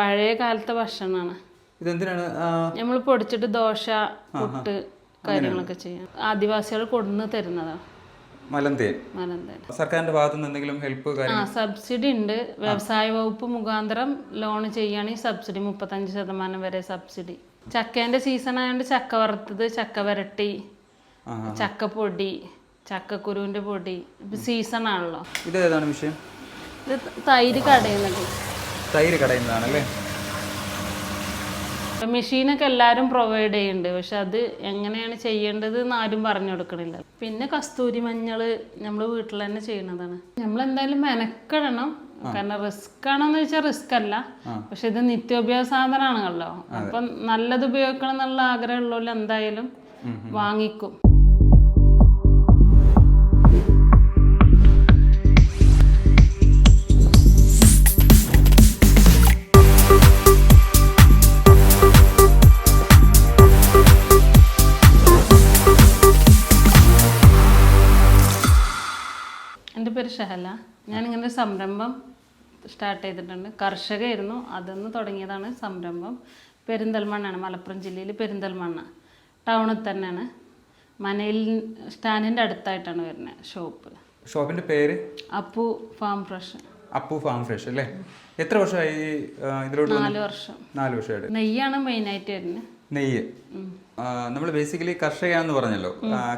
പഴയ കാലത്തെ ഭക്ഷണമാണ് ഇതെന്തിനാണ്? നമ്മൾ പൊടിച്ചിട്ട് ദോശ പുട്ട് കാര്യങ്ങളൊക്കെ ചെയ്യാം. ആദിവാസികൾ കൊടുന്ന് തരുന്നതാണ് മലന്തേൻ. മലന്തേൻ. സർക്കാരിന്റെ ഭാഗത്തു നിന്ന് എന്തെങ്കിലും ഹെൽപ്പ് ആ സബ്സിഡി ഉണ്ട്. വ്യവസായ വകുപ്പ് മുഖാന്തരം ലോൺ ചെയ്യുകയാണെങ്കിൽ സബ്സിഡി മുപ്പത്തഞ്ച് ശതമാനം വരെ സബ്സിഡി ചക്കേന്റെ സീസൺ ആയതുകൊണ്ട് ചക്ക വറുത്തത് ചക്ക വരട്ടി ചക്കപ്പൊടി ചക്കക്കുരുവിന്റെ പൊടി. സീസൺ ആണല്ലോ. ഇത് ഏതാണ് വിഷയം? ഇത് തൈര് കടയുന്നത് തൈര് കടയുന്നതാണല്ലേ? മെഷീനൊക്കെ എല്ലാവരും പ്രൊവൈഡ് ചെയ്യുന്നുണ്ട്. പക്ഷെ അത് എങ്ങനെയാണ് ചെയ്യേണ്ടത് എന്ന് ആരും പറഞ്ഞു കൊടുക്കണില്ല. പിന്നെ കസ്തൂരി മഞ്ഞൾ നമ്മൾ വീട്ടിൽ തന്നെ ചെയ്യണതാണ് നമ്മൾ എന്തായാലും മെനക്കെടണം കാരണം റിസ്ക് ആണോന്ന് വെച്ചാൽ റിസ്ക് അല്ല. പക്ഷെ ഇത് നിത്യോപയോഗ സാധനമാണല്ലോ. അപ്പം നല്ലത് ഉപയോഗിക്കണം എന്നുള്ള ആഗ്രഹമുള്ളവർ എന്തായാലും വാങ്ങിക്കും. ഷഹല. ഞാനിങ്ങനെ ഒരു സംരംഭം സ്റ്റാർട്ട് ചെയ്തിട്ടുണ്ട്. കർഷകയായിരുന്നു. അതെന്ന് തുടങ്ങിയതാണ് സംരംഭം. പെരിന്തൽമണ്ണാണ് മലപ്പുറം ജില്ലയിൽ പെരിന്തൽമണ്ണ. ടൗണിൽ തന്നെയാണ്. മനയിൽ സ്റ്റാൻഡിന്റെ അടുത്തായിട്ടാണ് വരുന്നത് ഷോപ്പ് ഷോപ്പിന്റെ പേര്? Appu Farm Fresh. Appu Farm Fresh അല്ലേ? എത്ര വർഷമായി ഇതിലോട്ട് നാല് വർഷം. നാല് വർഷമായിട്ട്. നെയ്യാണ് മെയിനായിട്ട് വരുന്നത് നെയ്യ്. നമ്മൾ ബേസിക്കലി കർഷകയാണെന്ന് പറഞ്ഞല്ലോ.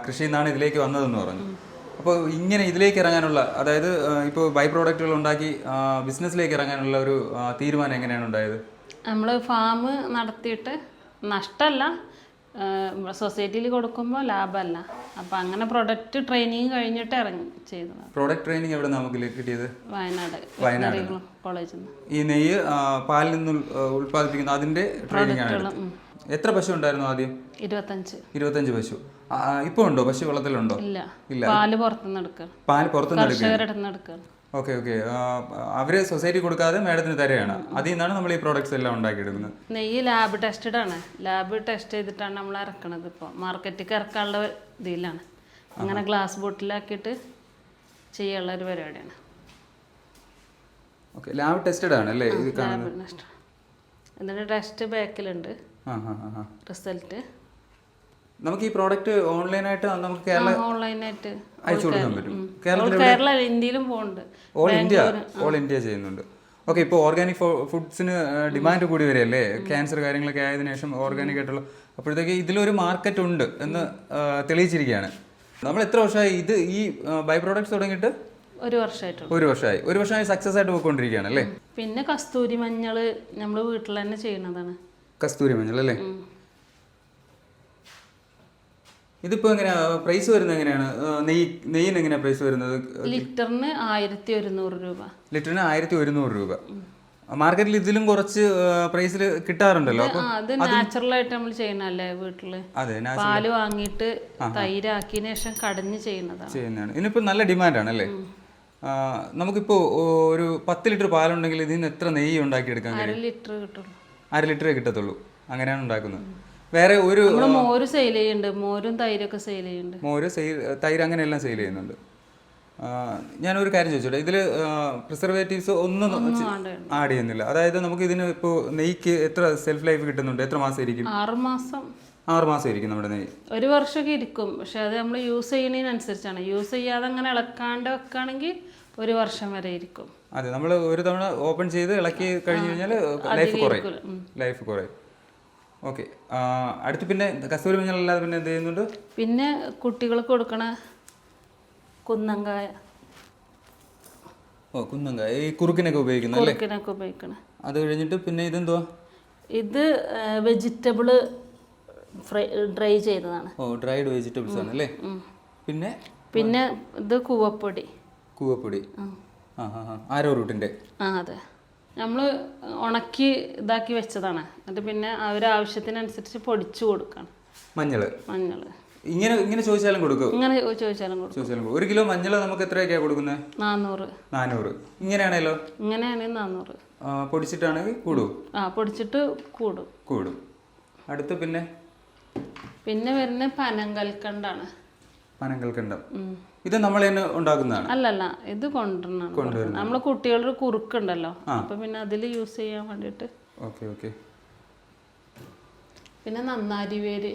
കൃഷി നിന്നാണ് ഇതിലേക്ക് വന്നതെന്ന് പറഞ്ഞു. അപ്പോൾ ഇങ്ങനെ ഇതിലേക്ക് ഇറങ്ങാനുള്ള അതായത് ഇപ്പോൾ ബൈ പ്രോഡക്റ്റുകൾ ഉണ്ടാക്കി ബിസിനസ്സിലേക്ക് ഇറങ്ങാനുള്ള ഒരു തീരുമാനം എങ്ങനെയാണ് ഉണ്ടായത്? നമ്മൾ ഫാം നടത്തിയിട്ട് നഷ്ടമല്ല സൊസൈറ്റിയിൽ കൊടുക്കുമ്പോൾ ലാഭമല്ല. അപ്പം അങ്ങനെ പ്രൊഡക്റ്റ് ട്രെയിനിങ് കഴിഞ്ഞിട്ട് ഇറങ്ങി ചെയ്തത് പ്രൊഡക്റ്റ് ട്രെയിനിങ് എവിടെ നമുക്ക് കിട്ടിയത്? വയനാട് വയനാട്. കോളേജിൽ നിന്ന്. ഈ നെയ്യ് പാലിൽ നിന്ന് ഉൽ- ഉൽപ്പാദിപ്പിക്കുന്ന അതിന്റെ ട്രെയിനിങ് ആണ് എത്ര പശു ഉണ്ടായിരുന്നു ആദ്യം? ഇരുപത്തഞ്ച്. ഇരുപത്തഞ്ച് പശു. ഇപ്പോൾ ഉണ്ടോ? പശു വെള്ളത്തിലുണ്ടോ ഇല്ല. പാൽ പുറത്തുനിന്ന് എടുക്കണം പുറത്തുനിന്ന് ഓക്കെ ഓക്കെ. അവർ സൊസൈറ്റി കൊടുക്കാതെ മേഡത്തിന് തരുകയാണ് അതിൽ നിന്നാണ് നമ്മൾ ഈ പ്രോഡക്ട്സ് എല്ലാം ഉണ്ടാക്കിയെടുക്കുന്നത്. നെയ്യ് ലാബ് ടെസ്റ്റഡ് ആണ്. ലാബ് ടെസ്റ്റ് ചെയ്തിട്ടാണ് നമ്മൾ ഇറക്കണത് ഇപ്പോൾ മാർക്കറ്റിൽ ഇറക്കാനുള്ള ഇതിലാണ്. അങ്ങനെ ഗ്ലാസ് ബോട്ടിലാക്കിയിട്ട് ചെയ്യാനുള്ള ഒരു പരിപാടിയാണ്. ഓക്കെ ലാബ് ടെസ്റ്റഡ് ആണ് അല്ലേ? ഇത് കാണുന്നത്. എന്നിട്ട് ടെസ്റ്റ് ബാക്കിലുണ്ട് റിസൾട്ട് നമുക്ക് ഈ പ്രോഡക്റ്റ് ഓൺലൈനായിട്ട് നമുക്ക് കേരള ഓൺലൈനായിട്ട് അയച്ചു കൊടുക്കാൻ പറ്റും. കേരളത്തിൽ കേരള ഇന്ത്യയിലും പോകുന്നുണ്ട് ഓൾ ഇന്ത്യ ഓൾ ഇന്ത്യ ചെയ്യുന്നുണ്ട്. ഓക്കെ ഇപ്പോൾ ഓർഗാനിക് ഫുഡ്സിന് ഡിമാൻഡ് കൂടി വരികയല്ലേ? ക്യാൻസർ കാര്യങ്ങളൊക്കെ ആയതിനു ശേഷം ഓർഗാനിക് ആയിട്ടുള്ള അപ്പോഴത്തേക്ക് ഇതിലൊരു മാർക്കറ്റ് ഉണ്ട് എന്ന് തെളിയിച്ചിരിക്കുകയാണ്. നമ്മൾ എത്ര വർഷമായി ഇത് ഈ ബൈ പ്രോഡക്ട്സ് തുടങ്ങിയിട്ട്? ഒരു വർഷമായിട്ട് ഒരു വർഷമായി. ഒരു വർഷമായി സക്സസ് ആയിട്ട് പോയിക്കൊണ്ടിരിക്കുകയാണ് അല്ലേ? പിന്നെ കസ്തൂരി മഞ്ഞൾ നമ്മൾ വീട്ടിൽ തന്നെ ചെയ്യുന്നതാണ്. കസ്തൂരി മഞ്ഞൾ അല്ലേ. ഇതിപ്പോ എങ്ങനെയാ പ്രൈസ് വരുന്നത് എങ്ങനെയാണ്? നെയ്യ് നെയ്യിന് എങ്ങനെയാ പ്രൈസ് വരുന്നത്? ലിറ്ററിന് ആയിരത്തി ഒരുന്നൂറ് രൂപ. ലിറ്ററിന് ആയിരത്തി ഒരുന്നൂറ് രൂപ. മാർക്കറ്റിൽ ഇതിലും കുറച്ച് പ്രൈസിൽ കിട്ടാറുണ്ടല്ലോ? അത് നാച്ചുറൽ ആയിട്ട് നമ്മൾ ചെയ്യണല്ലേ വീട്ടിൽ? പാൽ വാങ്ങിയിട്ട് തൈരാക്കിയതിനു ശേഷം കടഞ്ഞ് ചെയ്യുന്നതാണ്. ചെയ്യുന്നതാണ്. ഇതിനിപ്പോൾ നല്ല ഡിമാൻഡാണ് അല്ലേ? നമുക്കിപ്പോ ഒരു പത്ത് ലിറ്റർ പാലുണ്ടെങ്കിൽ ഇതിൽ നിന്ന് എത്ര നെയ്യ് ഉണ്ടാക്കിയെടുക്കാൻ കഴിയും? ലിറ്റർ കിട്ടുള്ളൂ. അര ലിറ്ററേ കിട്ടത്തുള്ളൂ. അങ്ങനെയാണ് ഉണ്ടാക്കുന്നത്. വേറെ ഒരു നമ്മൾ മോര് സെയിൽ ചെയ്യുന്നുണ്ട്. മോരും തൈരൊക്കെ സെയിൽ ചെയ്യുന്നുണ്ട്. മോര് സെയിൽ തൈര് അങ്ങനെയെല്ലാം സെയിൽ ചെയ്യുന്നുണ്ട്. ഞാനൊരു കാര്യം ചോദിച്ചോട്ടെ? ഇതിൽ പ്രിസർവേറ്റീവ്സ് ഒന്നും ആഡ് ചെയ്യുന്നില്ല. അതായത് നമുക്ക് ഇതിന് ഇപ്പോൾ നെയ്ക്ക് എത്ര സെൽഫ് ലൈഫ് കിട്ടുന്നുണ്ട്? എത്ര മാസം ഇരിക്കും? ആറ് മാസം. ആറ് മാസം ഇരിക്കും നമ്മുടെ നെയ്യ്. ഒരു വർഷമൊക്കെ ഇരിക്കും. പക്ഷെ അത് നമ്മൾ യൂസ് ചെയ്യുന്നതിനനുസരിച്ചാണ്. യൂസ് ചെയ്യാതെ അങ്ങനെ ഇളക്കാണ്ട് വെക്കുകയാണെങ്കിൽ ഒരു വർഷം വരെ ഇരിക്കും. അതെ നമ്മൾ ഒരു തവണ ഓപ്പൺ ചെയ്ത് ഇളക്കി കഴിഞ്ഞു കഴിഞ്ഞാൽ ലൈഫ് കുറയും. ലൈഫ് കുറയും. ഓക്കെ. അടുത്ത് പിന്നെ കസ്തൂരി മഞ്ഞൾ അല്ലാതെ പിന്നെ എന്ത് ചെയ്യുന്നുണ്ട്? പിന്നെ കുട്ടികൾക്ക് കൊടുക്കണ കുന്നങ്കായ. ഓ കുന്നങ്കായ. ഈ കുറുക്കിനൊക്കെ ഉപയോഗിക്കുന്നത് അല്ലേ കുറുക്കിനൊക്കെ ഉപയോഗിക്കണ. അത് കഴിഞ്ഞിട്ട് പിന്നെ ഇതെന്തോ ഇത് വെജിറ്റബിൾ ഫ്രൈ ഡ്രൈ ചെയ്തതാണ് ഓ ഡ്രൈഡ് വെജിറ്റബിൾസ് ആണ് അല്ലേ? പിന്നെ? പിന്നെ ഇത് കൂവപ്പൊടി. കൂവപ്പൊടി. ആ. ആ ആ ആരോ റൂട്ടിന്റെ? ആ അതെ. നമ്മൾ ഉണക്കി ഇതാക്കി വെച്ചതാണ്. എന്നിട്ട് പിന്നെ അവരാവശ്യത്തിനനുസരിച്ച് പൊടിച്ചു കൊടുക്കണം. മഞ്ഞൾ മഞ്ഞൾ ഇങ്ങനെ ഇങ്ങനെ ചോദിച്ചാലും കൊടുക്കും. ഇങ്ങനെ ചോദിച്ചാലും കൊടുക്കും. ചോദിച്ചാലും കൊടുക്കും. ഒരു കിലോ മഞ്ഞൾ നമുക്ക് എത്രയൊക്കെയാണ് കൊടുക്കുന്നത്? നാനൂറ് നാനൂറ് ഇങ്ങനെയാണല്ലോ ഇങ്ങനെയാണെങ്കിൽ നാനൂറ് പൊടിച്ചിട്ടാണെങ്കിൽ കൂടും. ആ പൊടിച്ചിട്ട് കൂടും. കൂടും. അടുത്ത് പിന്നെ? പിന്നെ വരുന്ന പനങ്കൽക്കണ്ടാണ്. പനങ്കൽക്കണ്ടം. ഇത് നമ്മൾ തന്നെ ഉണ്ടാക്കുന്നതാണ്. അല്ലല്ല ഇത് കൊണ്ടുവരണം. നമ്മൾ കുട്ടികളുടെ കുറുക്കുണ്ടല്ലോ. അപ്പൊ പിന്നെ അതിൽ യൂസ് ചെയ്യാൻ വേണ്ടിട്ട് ഓക്കെ ഓക്കെ. പിന്നെ നന്നാരി വേര്.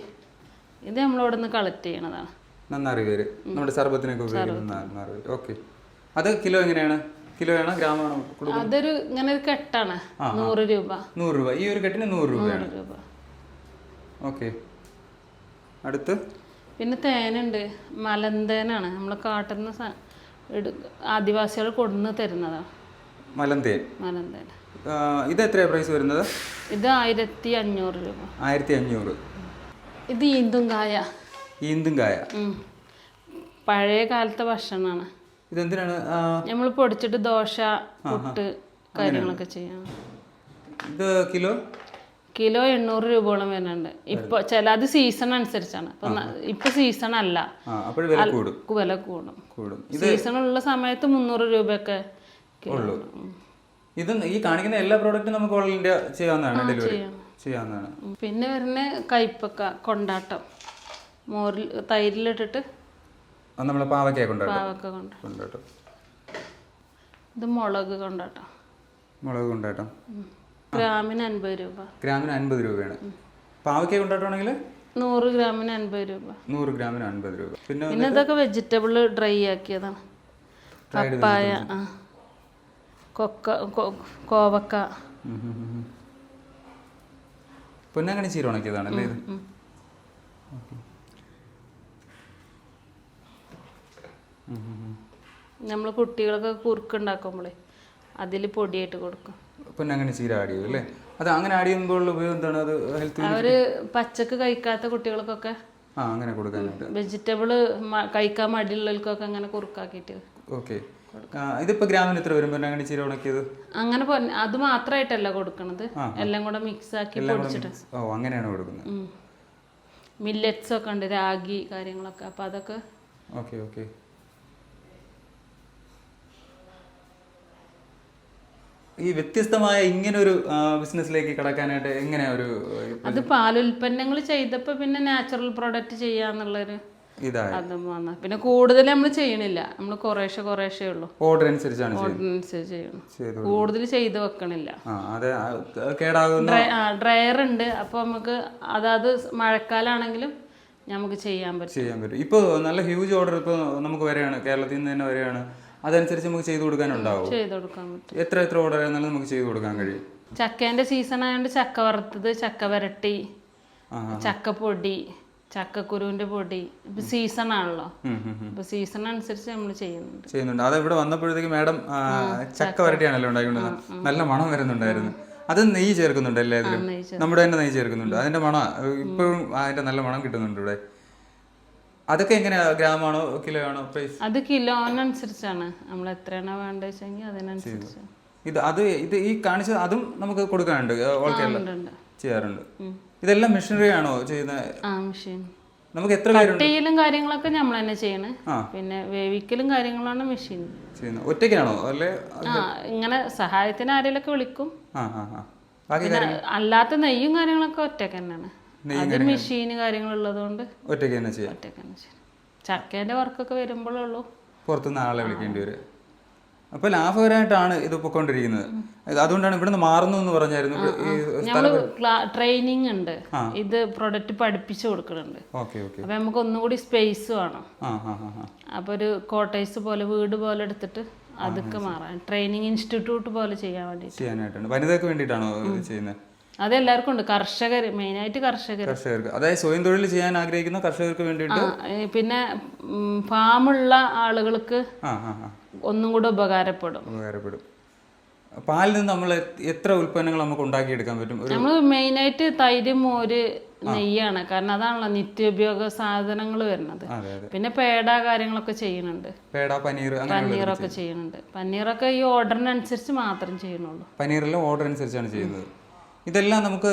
ഇത് നമ്മളിവിടെ നിന്ന് കളക്ട് ചെയ്യണതാണ്. നന്നാരി വേര്. നമ്മുടെ സർബത്തിനൊക്കെ ഉപയോഗിക്കുന്ന നന്നാരി വേര്. ഓക്കെ. അത് കിലോ എങ്ങനെയാണ്? കിലോ ആണോ ഗ്രാമാണോ അതൊരു ഇങ്ങനെ ഒരു കെട്ടാണ്. നൂറ് രൂപ. നൂറ് രൂപ. ഈ ഒരു കെട്ടിന് നൂറ് രൂപയാണ്. നൂറ് രൂപ. ഓക്കെ. അടുത്ത്? പിന്നെ തേനുണ്ട്. മലന്തേനാണ്. നമ്മൾ കാട്ടിൽ നിന്ന് ആദിവാസികൾ കൊടുന്ന് തരുന്നതാണ് മലന്തേൻ. മലന്തേൻ. ഇത് എത്രയാണ് പ്രൈസ് വരുന്നത്? ഇത് ആയിരത്തി അഞ്ഞൂറ് രൂപ. ആയിരത്തി അഞ്ഞൂറ്. ഇത് ഈന്തുംകായ ഈന്തും കായ. പഴയ കാലത്തെ ഭക്ഷണമാണ് ഇതെന്തിനാണ്? നമ്മൾ പൊടിച്ചിട്ട് ദോശ പുട്ട് കാര്യങ്ങളൊക്കെ ചെയ്യാം. ഇത് കിലോ? കിലോ എണ്ണൂറ് രൂപയോളം വരുന്നുണ്ട്. ഇപ്പൊ ചില അത് സീസൺ അനുസരിച്ചാണ്. ഇപ്പൊ സീസൺ അല്ല. വില കൂടും. സീസൺ ഉള്ള സമയത്ത് മുന്നൂറ് രൂപയൊക്കെ ഇത് ഈ കാണിക്കുന്ന എല്ലാ പ്രോഡക്റ്റും നമുക്ക് ഓൾ ഇന്ത്യ ചെയ്യാവുന്നതാണ് ഡെലിവറി ചെയ്യാം. ചെയ്യാവുന്നതാണ്. പിന്നെ വരുന്ന കയ്പക്ക കൊണ്ടാട്ടം. മോരിൽ തൈരിലിട്ടിട്ട് നമ്മളെ പാവക്ക കൊണ്ട് കൊണ്ടാട്ടം. ഇത് മുളക് കൊണ്ടാട്ടം. മുളക് കൊണ്ടാട്ടം. ഗ്രാമിന് അൻപത് രൂപ. ഗ്രാമിന് അൻപത് രൂപയാണ്. പാവയ്ക്ക കൊണ്ടാട്ടാണെങ്കിൽ നൂറ് ഗ്രാമിന് അൻപത് രൂപ. നൂറ് ഗ്രാമിന് അൻപത് രൂപ. പിന്നെ പിന്നെ ഇതൊക്കെ വെജിറ്റബിൾ ഡ്രൈ ആക്കിയതാണ്. പപ്പായ കൊക്ക കോവക്ക. പൊന്നാങ്കണി ചീര ഉണക്കിയതാണല്ലേ ഇത്. നമ്മൾ കുട്ടികൾക്ക് കുറുക്കുണ്ടാക്കുമ്പോഴേ അതിൽ പൊടിയായിട്ട് കൊടുക്കും. പൊന്നാങ്കണി ചീര ആഡ് ചെയ്യും അല്ലേ? അത് അങ്ങനെ ആഡ് ചെയ്യുമ്പോൾ ഉപയോഗം എന്താണ്? അത് ഹെൽത്തി അവർ പച്ചക്ക് കഴിക്കാത്ത കുട്ടികൾക്കൊക്കെ ആ അങ്ങനെ കൊടുക്കാനായിട്ട്. വെജിറ്റബിൾ കഴിക്കാൻ മടിയുള്ളവർക്കൊക്കെ അങ്ങനെ കുറുക്കാക്കിയിട്ട് ഓക്കെ ഇതിപ്പോ ഗ്രാമിന് എത്ര വരും? അങ്ങനെ ചീര ഉണക്കിയത്? അങ്ങനെ അത് മാത്രമായിട്ടല്ല കൊടുക്കണത്. എല്ലാം കൂടെ മിക്സ് ആക്കി പൊടിച്ചിട്ട്. ഓ അങ്ങനെയാണ് കൊടുക്കുന്നത്. മില്ലറ്റ്സ് ഒക്കെ ഉണ്ട് രാഗി കാര്യങ്ങളൊക്കെ. അപ്പൊ അതൊക്കെ ഓക്കെ ഓക്കെ ഈ വ്യത്യസ്തമായ ഇങ്ങനെ ഒരു ബിസിനസ്സിലേക്ക് കടക്കാനായിട്ട് എങ്ങനെയാ ഒരു അത് പാലുൽപ്പന്നങ്ങൾ ചെയ്തപ്പോ പിന്നെ നാച്ചുറൽ പ്രൊഡക്റ്റ് ചെയ്യാന്നുള്ളൊരു വന്ന. പിന്നെ കൂടുതൽ നമ്മൾ ചെയ്യണില്ല. നമ്മൾ കുറേശ്ശെ കുറേശ്ശേ ഉള്ളൂ. ഓർഡർ അനുസരിച്ചാണ് ഓർഡർ അനുസരിച്ച് ചെയ്യണം. കൂടുതൽ ചെയ്ത് വെക്കണില്ല. ഡ്രയർ ഉണ്ട്. അപ്പോൾ നമുക്ക് അതായത് മഴക്കാലാണെങ്കിലും നമുക്ക് ചെയ്യാൻ പറ്റും. ചെയ്യാൻ പറ്റും. ഇപ്പോൾ നല്ല ഹ്യൂജ് ഓർഡർ ഇപ്പോൾ നമുക്ക് വരെയാണ്. കേരളത്തിൽ നിന്ന് തന്നെ വരെയാണ്. അതനുസരിച്ച് നമുക്ക് ചെയ്തു കൊടുക്കാനുണ്ടാവും. ചെയ്ത് കൊടുക്കാൻ പറ്റും. എത്ര എത്ര ഓർഡർ ആയിരുന്നാലും നമുക്ക് ചെയ്തു കൊടുക്കാൻ കഴിയും. ചക്കേന്റെ സീസൺ ആയതുകൊണ്ട് ചക്ക വറുത്തത് ചക്ക വരട്ടി ആ ചക്കപ്പൊടി ചക്കക്കുരുവിന്റെ പൊടി. ഇപ്പൊ സീസൺ ആണല്ലോ. അപ്പൊ സീസൺ അനുസരിച്ച് നമ്മൾ ചെയ്യുന്നുണ്ട്. ചെയ്യുന്നുണ്ട്. അത് ഇവിടെ വന്നപ്പോഴത്തേക്ക് മാഡം ചക്ക വരട്ടിയാണല്ലോ ഉണ്ടായിക്കൊണ്ടിരുന്നത് നല്ല മണം വരുന്നുണ്ടായിരുന്നു. അത് നെയ്യ് ചേർക്കുന്നുണ്ട് എല്ലാത്തിലും. നമ്മുടെ തന്നെ നെയ്യ് ചേർക്കുന്നുണ്ട്. അതിന്റെ മണം ഇപ്പോഴും അതിന്റെ നല്ല മണം കിട്ടുന്നുണ്ട് ഇവിടെ. അതൊക്കെ എങ്ങനെയാ? ഗ്രാമാണോ? കിലോ ആണോ പ്രൈസ് അത് കിലോനനുസരിച്ചാണ്. നമ്മൾ എത്രയാണോ വേണ്ടത് വെച്ചെങ്കിൽ അതിനനുസരിച്ച്. ഇത് അത് ഇത് ഈ കാണിച്ച അതും നമുക്ക് കൊടുക്കാനുണ്ട് ഓൾ കേരള. ചെയ്യാറുണ്ട്. ഇതെല്ലാം മെഷീനറി ആണോ ചെയ്യുന്നത് ആ മെഷീൻ നമുക്ക് എത്ര കട്ടിയിലും കാര്യങ്ങളൊക്കെ നമ്മൾ തന്നെ ചെയ്യണേ. പിന്നെ വേവിക്കലും കാര്യങ്ങളാണ് മെഷീൻ ചെയ്യുന്നത്. ഒറ്റയ്ക്കാണോ? അല്ലേ? ആ ഇങ്ങനെ സഹായത്തിന് ആരെയൊക്കെ വിളിക്കും. അല്ലാത്ത നെയ്യും കാര്യങ്ങളൊക്കെ ഒറ്റയ്ക്ക് തന്നെയാണ്. അത് മെഷീന് കാര്യങ്ങളുള്ളത് കൊണ്ട് ഒറ്റയ്ക്ക് തന്നെ ചെയ്യാം. ഒറ്റയ്ക്ക് തന്നെ ചെയ്യാം. ചക്കേന്റെ വർക്കൊക്കെ വരുമ്പോഴുള്ളൂ പുറത്തുനിന്ന് ആളെ വിളിക്കേണ്ടി വരും. അപ്പൊ ലാഭകരമായിട്ടാണ് ഇത് പൊക്കോണ്ടിരിക്കുന്നത് അതുകൊണ്ടാണ് ഇവിടുന്ന് മാറുന്നു എന്ന് പറഞ്ഞായിരുന്നു. ട്രെയിനിങ് ഉണ്ട്. ഇത് പ്രൊഡക്റ്റ് പഠിപ്പിച്ചു കൊടുക്കുന്നുണ്ട്. അപ്പൊ നമുക്ക് ഒന്നുകൂടി സ്പേസ് വേണം. അപ്പൊ ഒരു കോട്ടേഴ്സ് പോലെ വീട് പോലെ എടുത്തിട്ട് അതൊക്കെ മാറാൻ ട്രെയിനിങ് ഇൻസ്റ്റിറ്റ്യൂട്ട് പോലെ ചെയ്യാൻ വേണ്ടി ചെയ്യാനായിട്ടാണ് വനിതയ്ക്ക് വേണ്ടിയിട്ടാണോ ചെയ്യുന്നത്? അതെല്ലാവർക്കും ഉണ്ട്. കർഷകർ മെയിനായിട്ട് കർഷകർ. കർഷകർക്ക്. അതായത് സ്വയം തൊഴിൽ ചെയ്യാൻ ആഗ്രഹിക്കുന്ന കർഷകർക്ക് വേണ്ടിയിട്ട് പിന്നെ ഫാമുള്ള ആളുകൾക്ക് ഒന്നും കൂടെ ഉപകാരപ്പെടും. ഉപകാരപ്പെടും. പാലിൽ നിന്ന് നമ്മൾ എത്ര ഉൽപ്പന്നങ്ങൾ നമുക്ക് ഉണ്ടാക്കിയെടുക്കാൻ പറ്റും? നമ്മൾ മെയിനായിട്ട് തൈര് മോര് നെയ്യാണ്. കാരണം അതാണല്ലോ നിത്യോപയോഗ സാധനങ്ങൾ വരുന്നത്. പിന്നെ പേട കാര്യങ്ങളൊക്കെ ചെയ്യുന്നുണ്ട്. പേട പനീർ പനീറൊക്കെ ചെയ്യുന്നുണ്ട്. പനീറൊക്കെ ഈ ഓർഡറിനനുസരിച്ച് മാത്രം ചെയ്യുന്നുള്ളൂ. പനീറെല്ലാം ഓർഡർ അനുസരിച്ചാണ് ചെയ്യുന്നത്. ഇതെല്ലാം നമുക്ക്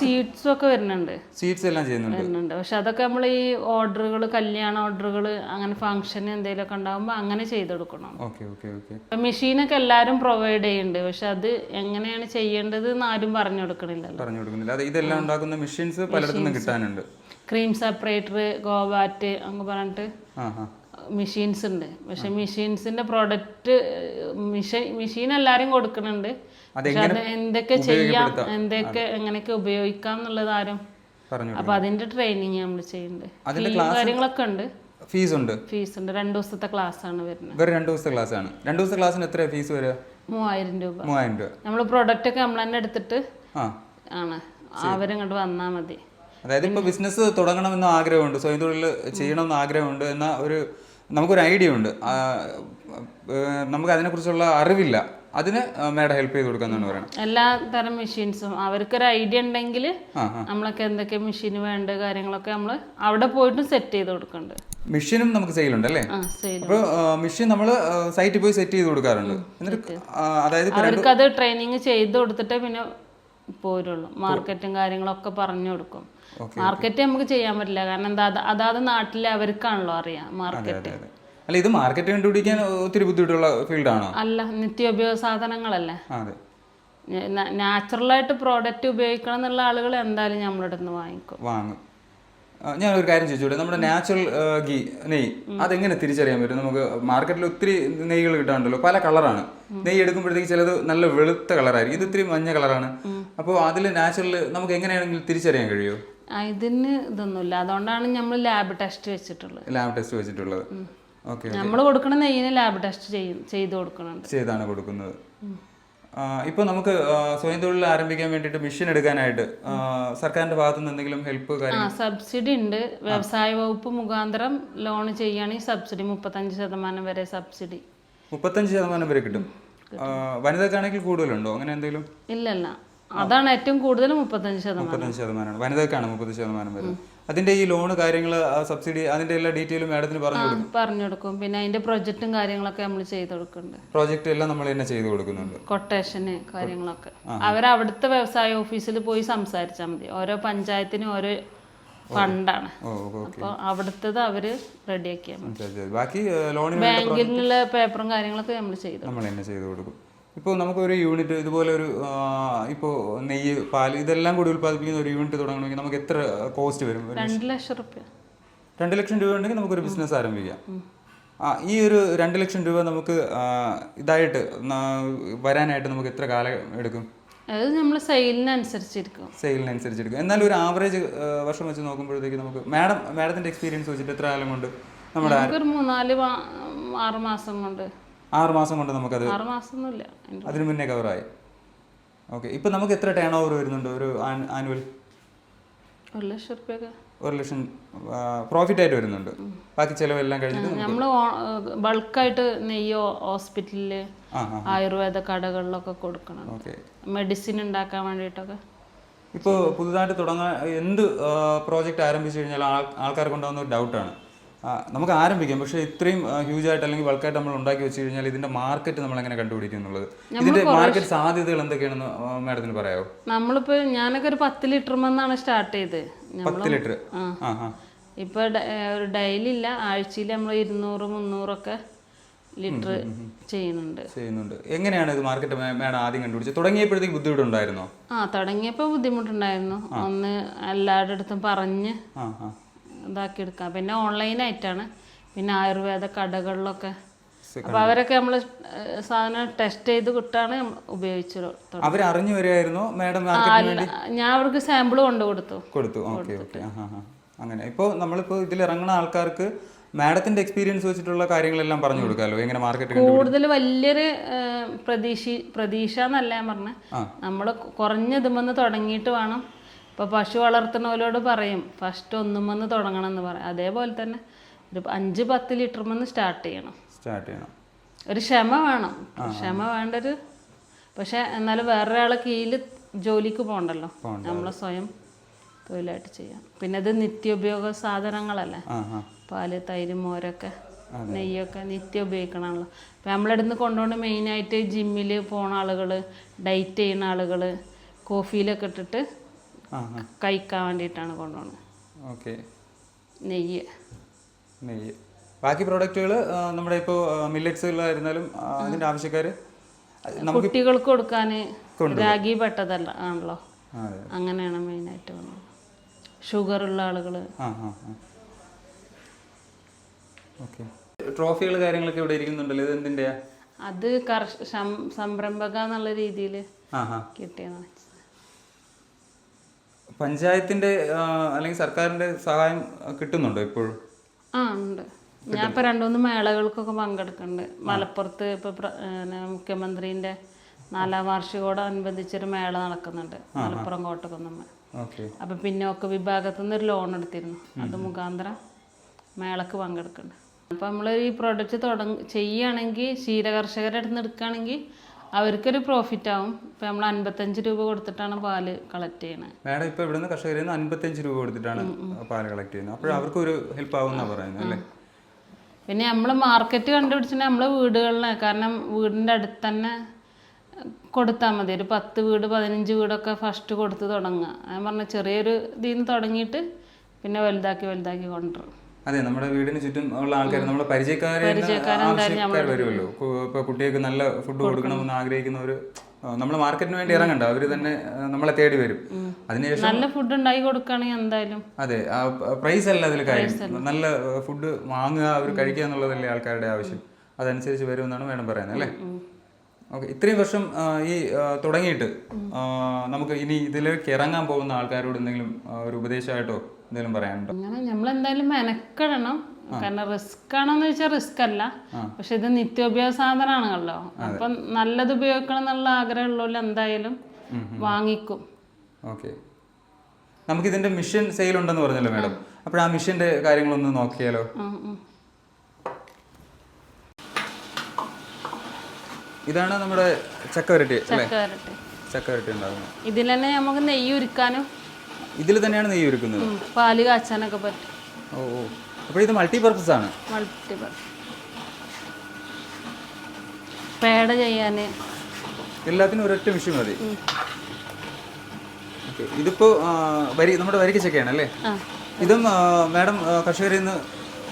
സീഡ്സ് ഒക്കെ വരുന്നുണ്ട്. സീഡ്സ് എല്ലാം ചെയ്യുന്നുണ്ട്. വരുന്നുണ്ട്. പക്ഷെ അതൊക്കെ നമ്മൾ ഈ ഓർഡറുകൾ കല്യാണ ഓർഡറുകൾ അങ്ങനെ ഫംഗ്ഷൻ എന്തെങ്കിലും ഒക്കെ ഉണ്ടാകുമ്പോൾ അങ്ങനെ ചെയ്ത് കൊടുക്കണം. Okay okay okay. മെഷീനൊക്കെ എല്ലാവരും പ്രൊവൈഡ് ചെയ്യുന്നുണ്ട്. പക്ഷെ അത് എങ്ങനെയാണ് ചെയ്യേണ്ടത് എന്ന് ആരും പറഞ്ഞു കൊടുക്കണില്ലല്ലോ. പറഞ്ഞു കൊടുക്കുന്നില്ല. അത് ഇതെല്ലാം ഉണ്ടാക്കുന്ന മെഷീൻസ് പലയിടത്തും കിട്ടാനുണ്ട്. ക്രീം സെപ്പറേറ്റർ ഗോവാറ്റ് അങ്ങ് പറഞ്ഞിട്ട്. മെഷീൻസ് ഉണ്ട്. പക്ഷെ മെഷീൻസിന്റെ പ്രോഡക്റ്റ് മെഷീൻ മെഷീൻ എല്ലാരും കൊടുക്കുന്നുണ്ട്. പക്ഷെ അത് എന്തൊക്കെ ചെയ്യാം എന്തൊക്കെ എങ്ങനെയൊക്കെ ഉപയോഗിക്കാം എന്നുള്ളത് ആരും അപ്പൊ അതിന്റെ ട്രെയിനിങ് നമ്മൾ ചെയ്യുന്നുണ്ട്. കാര്യങ്ങളൊക്കെ ഉണ്ട്. ഫീസ് ഉണ്ട്. ഫീസ് ഉണ്ട്. രണ്ടു ദിവസത്തെ ക്ലാസ് ആണ് വരുന്നത്. വെറും രണ്ടു ദിവസത്തെ ക്ലാസ് ആണ് രണ്ടു ദിവസത്തെ ക്ലാസ്സിന് എത്ര ഫീസ് വരിക? മൂവായിരം രൂപ. മൂവായിരം രൂപ. നമ്മൾ പ്രൊഡക്റ്റ് ഒക്കെ നമ്മൾ തന്നെ എടുത്തിട്ട് ആണ്. അവരിങ്ങോട്ട് വന്നാൽ മതി. അതായത് ഇപ്പൊ ബിസിനസ് തുടങ്ങണമെന്ന് ആഗ്രഹമുണ്ട്. സ്വയം തൊഴിൽ ചെയ്യണമെന്ന് ആഗ്രഹമുണ്ട് എന്ന ഒരു നമുക്കൊരു ഐഡിയ ഉണ്ട്. നമുക്ക് അതിനെക്കുറിച്ചുള്ള അറിവില്ല. അതിന് മേഡം ഹെൽപ്പ് ചെയ്ത് കൊടുക്കാന്നാണ് പറയുന്നത് എല്ലാ തരം മെഷീൻസും. അവർക്കൊരു ഐഡിയ ഉണ്ടെങ്കിൽ നമ്മളൊക്കെ എന്തൊക്കെ മെഷീൻ വേണ്ട കാര്യങ്ങളൊക്കെ നമ്മൾ അവിടെ പോയിട്ട് സെറ്റ് ചെയ്ത് കൊടുക്കുന്നുണ്ട് മെഷീനും നമുക്ക് സെയിലുണ്ട് അല്ലേ? അപ്പോൾ മെഷീൻ നമ്മൾ സൈറ്റിൽ പോയി സെറ്റ് ചെയ്ത് കൊടുക്കാറുണ്ട്. എന്നിട്ട് അതായത് അവർക്ക് അത് ട്രെയിനിങ് ചെയ്ത് കൊടുത്തിട്ട് പിന്നെ പോരുള്ളൂ. മാർക്കറ്റും കാര്യങ്ങളൊക്കെ പറഞ്ഞു കൊടുക്കും. മാർക്കറ്റ് നമുക്ക് ചെയ്യാൻ പറ്റില്ല. കാരണം എന്താ അത് അതാത് നാട്ടിലെ അവർക്കാണല്ലോ അറിയാം മാർക്കറ്റ് അല്ല ഇത് മാർക്കറ്റ് കണ്ടുപിടിക്കാൻ ഒത്തിരി ബുദ്ധിമുട്ടുള്ള ഫീൽഡാണോ അല്ല നിത്യോപയോഗ സാധനങ്ങളല്ലേ? നാച്ചുറലായിട്ട് പ്രോഡക്റ്റ് ഉപയോഗിക്കണം എന്നുള്ള ആളുകൾ എന്തായാലും നമ്മളുടെ വാങ്ങിക്കും. വാങ്ങും. ഒരു കാര്യം ചോദിച്ചോട്ടെ? നമ്മുടെ നാച്ചുറൽ ഗീ നെയ്യ് അതെങ്ങനെ തിരിച്ചറിയാൻ പറ്റും? നമുക്ക് മാർക്കറ്റിൽ ഒത്തിരി നെയ്യുകൾ കിട്ടാണ്ടല്ലോ പല കളറാണ് നെയ്യ് എടുക്കുമ്പോഴത്തേക്ക് ചിലത് നല്ല വെളുത്ത കളറായിരിക്കും ഇത് ഇത്തിരി മഞ്ഞ കളറാണ് അപ്പോൾ അതിൽ നാച്ചുറൽ നമുക്ക് എങ്ങനെയാണെങ്കിലും തിരിച്ചറിയാൻ കഴിയുമോ ഇതിന് ഇതൊന്നുമില്ല. അതുകൊണ്ടാണ് നമ്മൾ ലാബ് ടെസ്റ്റ് വെച്ചിട്ടുള്ളത്. ലാബ് ടെസ്റ്റ് വെച്ചിട്ടുള്ളത്. ഓക്കെ നമ്മൾ കൊടുക്കുന്ന നെയ്യിന് ലാബ് ടെസ്റ്റ് ചെയ്യും ചെയ്ത് കൊടുക്കുന്നുണ്ട് ചെയ്താണ് കൊടുക്കുന്നത്. ഇപ്പോൾ നമുക്ക് സ്വയം തൊഴിൽ ആരംഭിക്കാൻ വേണ്ടിയിട്ട് മെഷീൻ എടുക്കാനായിട്ട് സർക്കാരിന്റെ ഭാഗത്തു നിന്ന് എന്തെങ്കിലും ഹെൽപ്പ് സബ്സിഡി ഉണ്ട്. വ്യവസായ വകുപ്പ് മുഖാന്തരം ലോൺ ചെയ്യുകയാണെങ്കിൽ സബ്സിഡി മുപ്പത്തഞ്ച് ശതമാനം വരെ സബ്സിഡി മുപ്പത്തഞ്ച് ശതമാനം വരെ കിട്ടും. വനിതക്കാണെങ്കിൽ കൂടുതലുണ്ടോ? അങ്ങനെ എന്തെങ്കിലും? ഇല്ലല്ല. അതാണ് ഏറ്റവും കൂടുതൽ മുപ്പത്തഞ്ച് ശതമാനം. ശതമാനമാണ്. വനിതക്കാണ് മുപ്പത് ശതമാനം വരെ അതിന്റെ ഈ ലോണ് കാര്യങ്ങൾ സബ്സിഡി അതിന്റെ എല്ലാ ഡീറ്റെയിലും മാഡത്തിന് പറഞ്ഞു കൊടുക്കും. പറഞ്ഞു കൊടുക്കും. പിന്നെ അതിന്റെ പ്രൊജക്റ്റും കാര്യങ്ങളൊക്കെ നമ്മൾ ചെയ്തു കൊടുക്കുന്നുണ്ട്. പ്രോജക്റ്റ് എല്ലാം നമ്മൾ തന്നെ ചെയ്തു കൊടുക്കുന്നുണ്ട്. കൊട്ടേഷന് കാര്യങ്ങളൊക്കെ. അവർ അവരവിടുത്തെ വ്യവസായ ഓഫീസിൽ പോയി സംസാരിച്ചാൽ മതി. ഓരോ പഞ്ചായത്തിനും ഓരോ ഫണ്ടാണ്. അവിടുത്തത് അവർ റെഡിയാക്കിയാൽ മതി. ബാക്കി ലോണിന് ബാങ്കിലുള്ള പേപ്പറും കാര്യങ്ങളൊക്കെ നമ്മൾ ചെയ്തു നമ്മൾ തന്നെ ചെയ്തു കൊടുക്കും. ഇപ്പോൾ നമുക്കൊരു യൂണിറ്റ് ഇതുപോലെ ഒരു ഇപ്പോൾ നെയ്യ് പാൽ ഇതെല്ലാം കൂടി ഉൽപ്പാദിപ്പിക്കുന്ന ഒരു യൂണിറ്റ് തുടങ്ങണമെങ്കിൽ നമുക്ക് എത്ര കോസ്റ്റ് വരും? രണ്ട് ലക്ഷം രൂപ രണ്ട് ലക്ഷം രൂപ ഉണ്ടെങ്കിൽ നമുക്കൊരു ബിസിനസ് ആരംഭിക്കാം. ആ ഈ ഒരു രണ്ട് ലക്ഷം രൂപ നമുക്ക് ഇതായിട്ട് വരാനായിട്ട് നമുക്ക് എത്ര കാലം എടുക്കും? അത് നമ്മൾ സെയിലിനനുസരിച്ചിരിക്കും. സെയിലിനനുസരിച്ചിരിക്കും. എന്നാലും ഒരു ആവറേജ് വർഷം വെച്ച് നോക്കുമ്പോഴത്തേക്ക് നമുക്ക് മാഡം മാഡത്തിന്റെ എക്സ്പീരിയൻസ് വെച്ചിട്ട് എത്ര കാലം കൊണ്ട് നമ്മുടെ മൂന്നാൽ ആറ് മാസം കൊണ്ട് ആറ് മാസം കൊണ്ട് നമുക്കത് ആറ് മാസമൊന്നുമില്ല. അതിനു മുന്നേ കവറായി. ഓക്കെ. ഇപ്പൊ നമുക്ക് എത്ര ടേൺ ഓവർ വരുന്നുണ്ട് ഒരു ആനുവൽ? ഒരു ലക്ഷം റുപ്യൊക്കെ. ഒരു ലക്ഷം പ്രോഫിറ്റ് ആയിട്ട് വരുന്നുണ്ട്. ബാക്കി ചെലവെല്ലാം കഴിഞ്ഞിട്ട് നമ്മൾ ബൾക്കായിട്ട് നെയ്യോ ആ ആയുർവേദ കടകളിലൊക്കെ കൊടുക്കണം. മെഡിസിൻ ഉണ്ടാക്കാൻ വേണ്ടിയിട്ടൊക്കെ. ഇപ്പോൾ പുതുതായിട്ട് തുടങ്ങാൻ എന്ത് പ്രോജക്റ്റ് ആരംഭിച്ചു കഴിഞ്ഞാൽ ആൾ ആൾക്കാർക്ക് ഉണ്ടാകുന്ന ഒരു ഡൗട്ടാണ് നമുക്ക് ആരംഭിക്കാം. പക്ഷെ ഇത്രയും ഹ്യൂജ് ആയിട്ട് അല്ലെങ്കിൽ ബൾക്കായിട്ട് നമ്മൾ ഉണ്ടാക്കി വെച്ച് കഴിഞ്ഞാൽ ഇതിന്റെ മാർക്കറ്റ് നമ്മൾ എങ്ങനെ കണ്ടുപിടിക്കും എന്നുള്ളത്? ഇതിന്റെ മാർക്കറ്റ് സാധ്യതകൾ എന്തൊക്കെയാണെന്ന് മാഡത്തിന് പറയാമോ നമ്മളിപ്പോ ഞാനൊക്കെ ഒരു പത്ത് ലിറ്റർ മെന്നാണ് സ്റ്റാർട്ട് ചെയ്ത്. പത്ത് ലിറ്റർ? ഒരു ഡെയിലി ഇല്ല. ആഴ്ചയിൽ നമ്മൾ ഇരുന്നൂറ് മുന്നൂറൊക്കെ ലിറ്റർ ചെയ്യുന്നുണ്ട്. ചെയ്യുന്നുണ്ട്. എങ്ങനെയാണ് ഇത് മാർക്കറ്റ് മാഡം ആദ്യം കണ്ടുപിടിച്ചത്? തുടങ്ങിയപ്പോഴത്തേക്ക് ബുദ്ധിമുട്ടുണ്ടായിരുന്നോ ആ തുടങ്ങിയപ്പോൾ ബുദ്ധിമുട്ടുണ്ടായിരുന്നു. ഒന്ന് എല്ലാവരുടെ അടുത്തും പറഞ്ഞ് ആ ആ ഇതാക്കി എടുക്കാം പിന്നെ ഓൺലൈൻ ഓൺലൈനായിട്ടാണ്. പിന്നെ ആയുർവേദ കടകളിലൊക്കെ. അപ്പൊ അവരൊക്കെ നമ്മൾ സാധനം ടെസ്റ്റ് ചെയ്ത് കിട്ടാണ് ഉപയോഗിച്ചു മാഡം ഞാൻ അവർക്ക് സാമ്പിൾ കൊണ്ടു കൊടുത്തു. കൊടുത്തു. Okay okay. അങ്ങനെ. ഇപ്പോൾ നമ്മളിപ്പോൾ ഇതിൽ ഇറങ്ങുന്ന ആൾക്കാർക്ക് മാഡത്തിന്റെ എക്സ്പീരിയൻസ് വെച്ചിട്ടുള്ള കാര്യങ്ങളെല്ലാം പറഞ്ഞു കൊടുക്കാമല്ലോ എങ്ങനെ മാർക്കറ്റ് കൂടുതൽ വലിയൊരു പ്രതീക്ഷ പ്രതീക്ഷ എന്നല്ല ഞാൻ പറഞ്ഞത് നമ്മൾ കുറഞ്ഞ ഇതുമെന്ന് തുടങ്ങിയിട്ട് വേണം ഇപ്പോൾ പശു വളർത്തുന്നവരോട് പറയും ഫസ്റ്റ് ഒന്നുമെന്ന് തുടങ്ങണം എന്ന് പറയും അതേപോലെ തന്നെ ഒരു അഞ്ച് പത്ത് ലിറ്റർ വന്ന് സ്റ്റാർട്ട് ചെയ്യണം. സ്റ്റാർട്ട് ചെയ്യണം. ഒരു ക്ഷമ വേണം. ക്ഷമ വേണ്ടൊരു പക്ഷെ എന്നാലും വേറൊരാളെ കീഴിൽ ജോലിക്ക് പോകണ്ടല്ലോ. നമ്മൾ സ്വയം തൊഴിലായിട്ട് ചെയ്യാം. പിന്നെ ഇത് നിത്യോപയോഗ സാധനങ്ങളല്ലേ? പാൽ തൈര് മോരൊക്കെ നെയ്യൊക്കെ നിത്യം ഉപയോഗിക്കണമല്ലോ. അപ്പം നമ്മളിടുന്ന് കൊണ്ടുപോകുന്ന മെയിനായിട്ട് ജിമ്മിൽ പോണ ആളുകൾ ഡയറ്റ് ചെയ്യുന്ന ആളുകൾ കോഫിയിലൊക്കെ ഇട്ടിട്ട് കഴിക്കാൻ വേണ്ടിയിട്ടാണ് കൊണ്ടുപോകുന്നത് ഓക്കെ. നെയ്യ്. നെയ്യ്. ബാക്കി പ്രോഡക്റ്റുകൾ നമ്മുടെ ഇപ്പോൾ മില്ലറ്റ്സുകളായിരുന്നാലും അതിന്റെ ആവശ്യക്കാർ കുട്ടികൾക്ക് കൊടുക്കാൻ രാഗി പെട്ടതല്ല ആണല്ലോ. അങ്ങനെയാണ് മെയിനായിട്ട് വന്നത് ഷുഗർ ഉള്ള ആളുകൾ ട്രോഫികൾ കാര്യങ്ങളൊക്കെ ഇവിടെ ഇരിക്കുന്നുണ്ടല്ലോ ഇത് എന്തിന്റെയാ അത് കർഷ സംരംഭക എന്നുള്ള രീതിയിൽ കിട്ടിയതാണ്. പഞ്ചായത്തിന്റെ അല്ലെങ്കിൽ സർക്കാരിന്റെ സഹായം കിട്ടുന്നുണ്ടോ ഇപ്പോഴും? ആ ഉണ്ട്. ഞാൻ ഇപ്പൊ രണ്ടുമൂന്ന് മേളകൾക്കൊക്കെ പങ്കെടുക്കുന്നുണ്ട് മലപ്പുറത്ത് ഇപ്പൊ മുഖ്യമന്ത്രിന്റെ നാലാം വാർഷികോടനുബന്ധിച്ചൊരു മേള നടക്കുന്നുണ്ട്. മലപ്പുറം കോട്ടക്കുന്നമ്മ. അപ്പൊ പിന്നോക്ക വിഭാഗത്തു നിന്ന് ഒരു ലോൺ എടുത്തിരുന്നു. അത് മുഖാന്തരം മേളക്ക് പങ്കെടുക്കുന്നുണ്ട് അപ്പൊ നമ്മൾ ഈ പ്രോഡക്റ്റ് തുടങ്ങ ചെയ്യുകയാണെങ്കിൽ ക്ഷീരകർഷകരുടെ അടുത്ത് നിന്ന് എടുക്കുകയാണെങ്കിൽ അവർക്കൊരു പ്രോഫിറ്റ് ആവും. ഇപ്പൊ നമ്മൾ അൻപത്തഞ്ച് രൂപ കൊടുത്തിട്ടാണ് പാൽ കളക്ട് ചെയ്യണത് മാഡം ഇപ്പൊ ഇവിടുന്ന് കർഷകരിൽ നിന്ന് അൻപത്തഞ്ച് രൂപ കൊടുത്തിട്ടാണ് പാൽ കളക്ട് ചെയ്യുന്നത്. അപ്പോൾ അവർക്ക് ഒരു ഹെൽപ്പ് ആവും പറയുന്നത് അല്ലേ? പിന്നെ നമ്മൾ മാർക്കറ്റ് കണ്ടുപിടിച്ചിട്ട് നമ്മളെ വീടുകളിലെ. കാരണം വീടിന്റെ അടുത്ത് തന്നെ കൊടുത്താൽ മതി. ഒരു പത്ത് വീട് പതിനഞ്ച് വീടൊക്കെ ഫസ്റ്റ് കൊടുത്ത് തുടങ്ങുക. ഞാൻ പറഞ്ഞ ചെറിയൊരു ഇതിൽ നിന്ന് തുടങ്ങിയിട്ട് പിന്നെ വലുതാക്കി വലുതാക്കി കൊണ്ടുവരും. അതെ നമ്മുടെ വീടിന് ചുറ്റും ഉള്ള ആൾക്കാർ നമ്മുടെ പരിചയക്കാരെ ആവശ്യക്കാർ വരുമല്ലോ ഇപ്പൊ കുട്ടികൾക്ക് നല്ല ഫുഡ് കൊടുക്കണമെന്ന് ആഗ്രഹിക്കുന്നവർ നമ്മൾ മാർക്കറ്റിന് വേണ്ടി ഇറങ്ങണ്ട. അവർ തന്നെ നമ്മളെ തേടി വരും. അതിനുശേഷം നല്ല ഫുഡ് ഉണ്ടാക്കി കൊടുക്കുകയാണെങ്കിൽ എന്തായാലും. അതെ പ്രൈസ് അല്ല അതിൽ കാര്യം. നല്ല ഫുഡ് വാങ്ങുക അവർ കഴിക്കുക എന്നുള്ളതല്ലേ ആൾക്കാരുടെ ആവശ്യം. അതനുസരിച്ച് വരുമെന്നാണ് വേണം പറയുന്നത് അല്ലേ? ഓക്കെ ഇത്രയും വർഷം ഈ തുടങ്ങിയിട്ട് നമുക്ക് ഇനി ഇതിലേക്ക് ഇറങ്ങാൻ പോകുന്ന ആൾക്കാരോട് എന്തെങ്കിലും ഒരു ഉപദേശമായിട്ടോ? എന്തെങ്കിലും പറയാനുണ്ടോ? അങ്ങനെ നമ്മൾ എന്തായാലും മെനക്കെടണം കാരണം റിസ്ക് ആണോന്ന് വെച്ചാൽ റിസ്ക് അല്ല പക്ഷെ ഇത് നിത്യോപയോഗ സാധനമാണല്ലോ. അപ്പൊ നല്ലത് ഉപയോഗിക്കണം എന്നുള്ള ആഗ്രഹമുള്ളവർ എന്തായാലും വാങ്ങിക്കും. ഓക്കെ. നമുക്ക് ഇതിന്റെ മിഷൻ സെയിൽ ഉണ്ടെന്ന് പറഞ്ഞല്ലോ മാഡം. അപ്പോൾ ആ മിഷന്റെ കാര്യങ്ങളൊന്ന് നോക്കിയാലോ. ഇതാണ് നമ്മുടെ ചക്കവരട്ടി അല്ലേ? ചക്ക വരട്ടെ ചക്കവരട്ടി ഉണ്ടാകുന്നത് ഇതിൽ തന്നെ നമുക്ക് നെയ്യ് ഉരുക്കാനും ഇതിൽ തന്നെയാണ് നെയ്യ് ഒരുക്കുന്നത്? പാൽ കാച്ചാനൊക്കെ പറ്റും. ഓ ഓ. അപ്പോൾ ഇത് മൾട്ടി പർപ്പസ് ആണ് മൾട്ടിപ്പിൾ പേട ചെയ്യാൻ എല്ലാത്തിനും ഒരൊറ്റ മെഷീൻ മതി. ഇതിപ്പോ വരി നമ്മുടെ വരിക്ക് ചക്കയാണ് അല്ലേ? ഇതും മാഡം കർഷകരിൽ നിന്ന്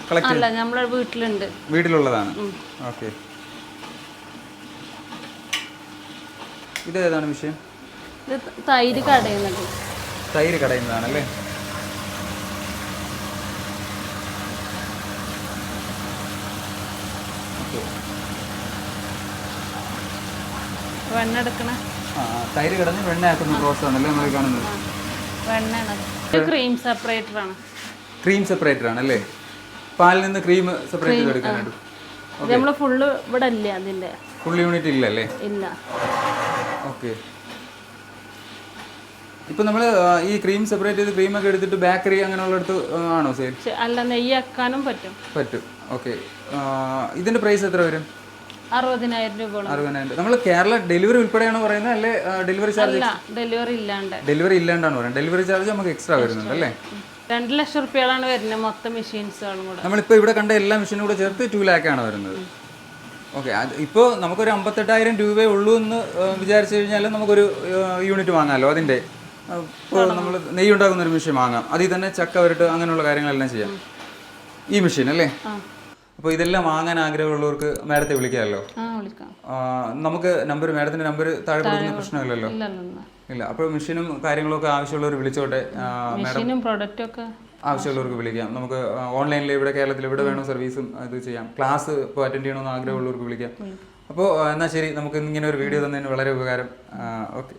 കളക്ട് അല്ല നമ്മളെ വീട്ടിലുണ്ട്. വീട്ടിലുള്ളതാണ്. ഓക്കെ ഇത് ഏതാണ് വിഷയം ഇത് തൈര് കടയുന്നത് തൈര് കടയുന്നതാണല്ലേ? തൈര് കടഞ്ഞ് വെണ്ണയാക്കുന്ന പ്രോസസ് ആണല്ലേ നമ്മൾ കാണുന്നത്? ക്രീം സെപ്പറേറ്റർ ആണ്. ക്രീം സെപ്പറേറ്റർ ആണ്. അല്ലേ പാലിൽ നിന്ന് ക്രീം സെപ്പറേറ്റ് ചെയ്ത് എടുക്കാനായിട്ട്. ഫുള്ള് ഇവിടെ ഇല്ല അതിന്റെ. ഫുൾ യൂണിറ്റ് ഇല്ലല്ലേ ഇല്ല. ഓക്കെ ഇപ്പൊ നമ്മൾ ഈ ക്രീം സെപ്പറേറ്റ് ചെയ്ത് ക്രീം ഒക്കെ എടുത്തിട്ട് ബേക്കറി അങ്ങനെയുള്ളടത്ത് ആണോ സെയിൽ അല്ല നെയ്യാക്കാനും പറ്റും. പറ്റും. ഓക്കെ ഇതിന്റെ പ്രൈസ് എത്ര വരും? അറുപതിനായിരം രൂപ അറുപതിനായിരം. നമ്മൾ കേരള ഡെലിവറി ഉൾപ്പെടെയാണോ പറയുന്നത് അല്ലെ ഡെലിവറി ചാർജ് ഡെലിവറി ഇല്ലാണ്ട്. ഡെലിവറി ഇല്ലാണ്ടാണ് പറയുന്നത്? ഡെലിവറി ചാർജ് നമുക്ക് എക്സ്ട്രാ വരുന്നുണ്ട് അല്ലേ? രണ്ട് ലക്ഷം റുപ്യകളാണ് വരുന്നത് മൊത്തം മെഷീൻസുകളും കൂടെ. നമ്മളിപ്പോൾ ഇവിടെ കണ്ട എല്ലാ മെഷീനും കൂടെ ചേർത്ത് ടു ആണ് വരുന്നത്. ഓക്കെ അത് ഇപ്പോൾ നമുക്കൊരു അമ്പത്തെട്ടായിരം രൂപയേ ഉള്ളൂ എന്ന് വിചാരിച്ചു കഴിഞ്ഞാൽ നമുക്കൊരു യൂണിറ്റ് വാങ്ങാമല്ലോ അതിന്റെ ഇപ്പോൾ നമ്മൾ നെയ്യ് ഉണ്ടാക്കുന്ന ഒരു മെഷീൻ വാങ്ങാം. അതിൽ തന്നെ ചക്ക വരട്ട് അങ്ങനെയുള്ള കാര്യങ്ങളെല്ലാം ചെയ്യാം. ഈ മെഷീൻ അല്ലേ? അപ്പോൾ ഇതെല്ലാം വാങ്ങാൻ ആഗ്രഹമുള്ളവർക്ക് മാഡത്തെ വിളിക്കാമല്ലോ? നമുക്ക് നമ്പർ മാഡത്തിന്റെ നമ്പർ താഴെ കൊടുക്കുന്ന പ്രശ്നമില്ലല്ലോ? ഇല്ല അപ്പോൾ മെഷീനും കാര്യങ്ങളൊക്കെ ആവശ്യമുള്ളവർ വിളിച്ചോട്ടെ മെഷീനും ആവശ്യമുള്ളവർക്ക് വിളിക്കാം. നമുക്ക് ഓൺലൈനിൽ ഇവിടെ കേരളത്തിൽ ഇവിടെ വേണോ സർവീസും ഇത് ചെയ്യാം. ക്ലാസ് ഇപ്പോൾ അറ്റൻഡ് ചെയ്യണമെന്ന് ആഗ്രഹമുള്ളവർക്ക് വിളിക്കാം. അപ്പോൾ എന്നാൽ ശരി നമുക്ക് ഇങ്ങനെ ഒരു വീഡിയോ തന്നതിന് വളരെ ഉപകാരം. ഓക്കെ